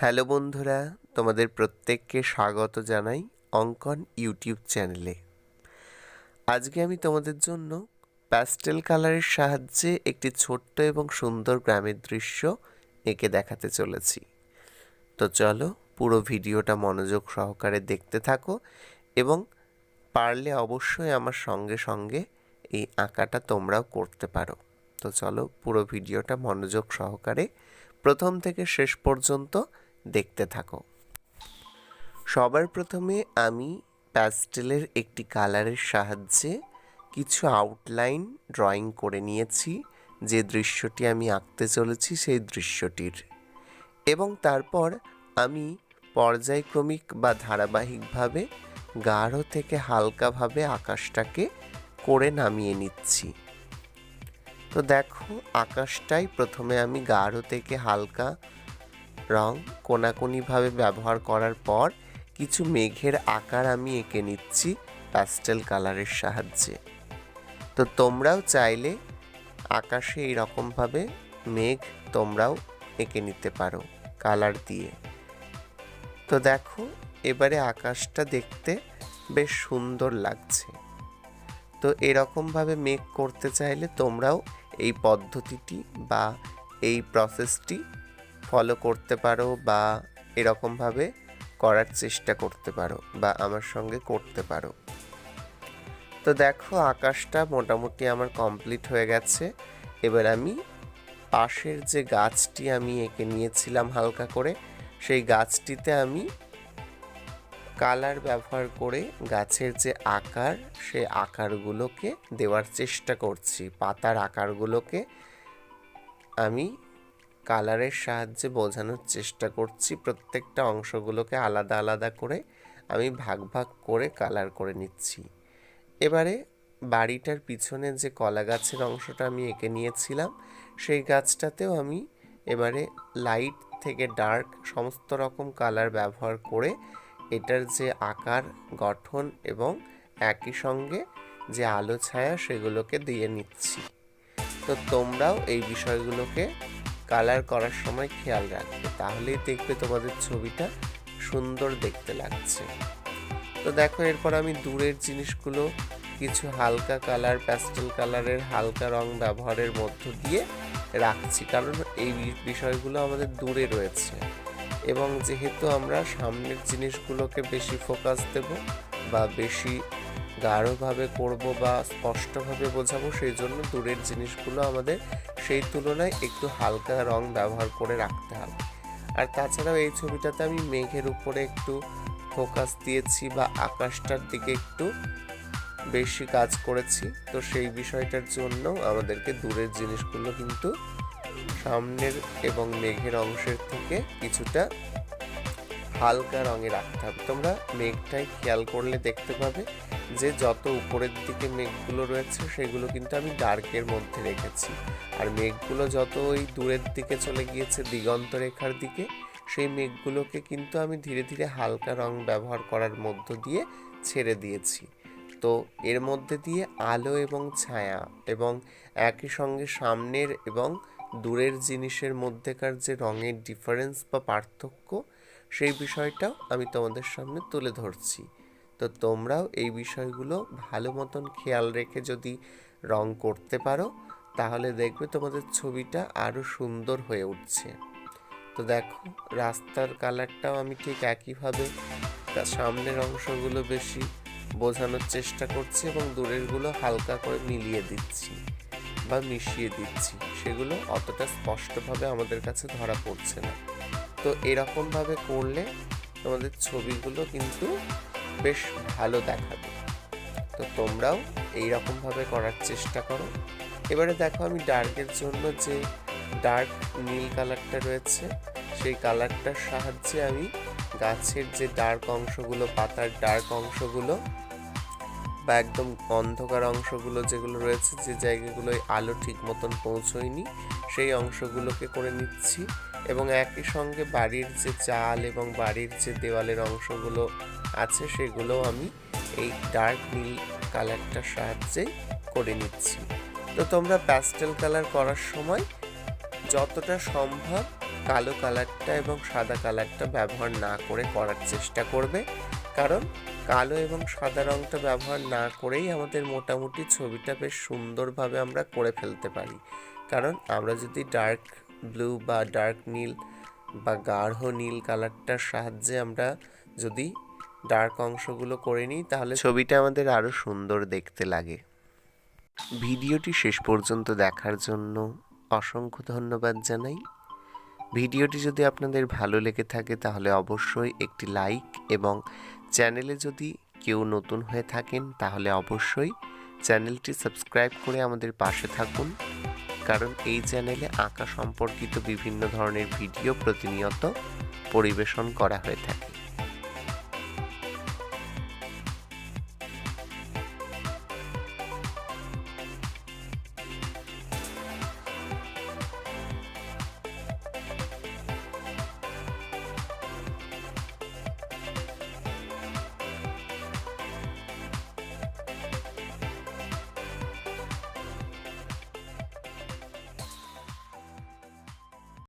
Hello বন্ধুরা, তোমাদের প্রত্যেককে স্বাগত জানাই অঙ্কন ইউটিউব চ্যানেলে। আজকে আমি তোমাদের জন্য প্যাস্টেল কালারের সাহায্যে একটি ছোট্ট এবং সুন্দর গ্রামের দৃশ্য এঁকে দেখাতে চলেছি। তো চলো, পুরো ভিডিওটা মনোযোগ সহকারে দেখতে থাকো এবং পারলে অবশ্যই আমার সঙ্গে সঙ্গে এই আঁকাটা তোমরাও করতে পারো। তো চলো, পুরো ভিডিওটা মনোযোগ সহকারে প্রথম থেকে শেষ পর্যন্ত দেখতে থাকো। সবার প্রথমে আমি প্যাস্টেলের একটি কালারের সাহায্যে কিছু আউটলাইন ড্রয়িং করে নিয়েছি। যে দৃশ্যটি আমি আঁকতে চলেছি, সেই দৃশ্যটির। এবং তারপর আমি পর্যায়ক্রমিক বা ধারাবাহিকভাবে গাঢ় থেকে হালকাভাবে আকাশটাকে করে নামিয়ে নিচ্ছি। তো দেখো, আকাশটাই প্রথমে আমি গাঢ় থেকে হালকা রং কোনাকুনিভাবে ব্যবহার করার পর কিছু মেঘের আকার আমি এঁকে নিচ্ছি প্যাস্টেল কালারের সাহায্যে। তো তোমরাও চাইলে আকাশে এই এইরকমভাবে মেঘ তোমরাও এঁকে নিতে পারো কালার দিয়ে। তো দেখো, এবারে আকাশটা দেখতে বেশ সুন্দর লাগছে। তো এরকমভাবে মেক করতে চাইলে তোমরাও এই পদ্ধতিটি বা এই প্রসেসটি ফলো করতে পারো বা এরকমভাবে করার চেষ্টা করতে পারো বা আমার সঙ্গে করতে পারো। তো দেখো আকাশটা মোটামুটি আমার কমপ্লিট হয়ে গেছে। এবার আমি পাশের যে গাছটি আমি এঁকে নিয়েছিলাম হালকা করে, সেই গাছটিতে আমি কালার ব্যবহার করে গাছের যে আকার সে আকারগুলোকে দেওয়ার চেষ্টা করছি। পাতার আকারগুলোকে আমি কালারের সাহায্যে বোঝানোর চেষ্টা করছি। প্রত্যেকটা অংশগুলোকে আলাদা আলাদা করে আমি ভাগ ভাগ করে কালার করে নিচ্ছি। এবারে বাড়িটার পিছনে যে কলা গাছের অংশটা আমি এঁকে নিয়েছিলাম, সেই গাছটাতেও আমি এবারে লাইট থেকে ডার্ক সমস্ত রকম কালার ব্যবহার করে এটার যে আকার, গঠন এবং একই সঙ্গে যে আলো ছায়া সেগুলোকে দিয়ে নিচ্ছি। তো তোমরাও এই বিষয়গুলোকে কালার করার সময় খেয়াল রাখবে, তাহলেই দেখবে তোমাদের ছবিটা সুন্দর দেখতে লাগছে। তো দেখো, এরপর আমি দূরের জিনিসগুলো, কিছু হালকা কালার প্যাস্টেল কালারের হালকা রং ব্যবহারের মধ্য দিয়ে রাখছি, কারণ এই বিষয়গুলো আমাদের দূরে রয়েছে। এবং যেহেতু আমরা সামনের জিনিসগুলোকে বেশি ফোকাস দেব বা বেশি গাঢ়ভাবে করব বা স্পষ্টভাবে বোঝাবো, সেই জন্য দূরের জিনিসগুলো আমাদের সেই তুলনায় একটু হালকা রং ব্যবহার করে রাখতে হবে। আর তাছাড়াও এই ছবিটাতে আমি মেঘের উপরে একটু ফোকাস দিয়েছি বা আকাশটার দিকে একটু বেশি কাজ করেছি। তো সেই বিষয়টার জন্য আমাদেরকে দূরের জিনিসগুলো কিন্তু সামনের এবং মেঘের অংশের থেকে কিছুটা হালকা রঙে রাখতে হবে। তোমরা মেঘটাই খেয়াল করলে দেখতে পাবে যে যত উপরের দিকে মেঘগুলো রয়েছে, সেগুলো কিন্তু আমি ডার্কের মধ্যে রেখেছি। আর মেঘগুলো যত ওই দূরের দিকে চলে গিয়েছে, দিগন্ত রেখার দিকে, সেই মেঘগুলোকে কিন্তু আমি ধীরে ধীরে হালকা রং ব্যবহার করার মধ্য দিয়ে ছেড়ে দিয়েছি। তো এর মধ্যে দিয়ে আলো এবং ছায়া এবং একই সঙ্গে সামনের এবং দূরের জিনিসের মধ্যেকার যে রঙের ডিফারেন্স বা পার্থক্য সেই বিষয়টাও আমি তোমাদের সামনে তুলে ধরছি। তো তোমরাও এই বিষয়গুলো ভালো মতন খেয়াল রেখে যদি রং করতে পারো, তাহলে দেখবে তোমাদের ছবিটা আরও সুন্দর হয়ে উঠছে। তো দেখো, রাস্তার কালারটাও আমি ঠিক একইভাবে তার সামনের অংশগুলো বেশি বোঝানোর চেষ্টা করছি এবং দূরেরগুলো হালকা করে মিলিয়ে দিচ্ছি বা মিশিয়ে দিচ্ছি। সেগুলো অতটা স্পষ্টভাবে আমাদের কাছে ধরা পড়ছে না। তো এরকমভাবে করলে তোমাদের ছবিগুলো কিন্তু বেশ ভালো দেখাবে। তো তোমরাও এই রকমভাবে করার চেষ্টা করো। এবারে দেখো আমি ডার্কের জন্য যে ডার্ক নীল কালারটা রয়েছে, সেই কালারটার সাহায্যে আমি গাছের যে ডার্ক অংশগুলো, পাতার ডার্ক অংশগুলো বা একদম অন্ধকার অংশগুলো যেগুলো রয়েছে, যে জায়গাগুলোয় আলো ঠিক মতন পৌঁছয়নি, সেই অংশগুলোকে করে নিচ্ছি। এবং একই সঙ্গে বাড়ির যে চাল এবং বাড়ির যে দেওয়ালের অংশগুলো আছে সেগুলো আমি এই ডার্ক নীল কালারটার সাহায্যেই করে নিচ্ছি। তো তোমরা প্যাস্টেল কালার করার সময় যতটা সম্ভব কালো কালারটা এবং সাদা কালারটা ব্যবহার না করে করার চেষ্টা করবে। কারণ কালো এবং সাদা রঙটা ব্যবহার না করেই আমাদের মোটামুটি ছবিটা বেশ সুন্দরভাবে আমরা করে ফেলতে পারি। কারণ আমরা যদি ডার্ক ব্লু বা ডার্ক নীল বা গাঢ় নীল কালারটার সাহায্যে আমরা যদি ডার্ক অংশগুলো করে নিই, তাহলে ছবিটা আমাদের আরও সুন্দর দেখতে লাগে। ভিডিওটি শেষ পর্যন্ত দেখার জন্য অসংখ্য ধন্যবাদ জানাই। ভিডিওটি যদি আপনাদের ভালো লেগে থাকে, তাহলে অবশ্যই একটি লাইক এবং চ্যানেলে যদি কেউ নতুন হয়ে থাকেন, তাহলে অবশ্যই চ্যানেলটি সাবস্ক্রাইব করে আমাদের পাশে থাকুন। কারণ এই চ্যানেলে আঁকা সম্পর্কিত বিভিন্ন ধরনের ভিডিও প্রতিনিয়ত পরিবেশন করা হয়ে থাকে।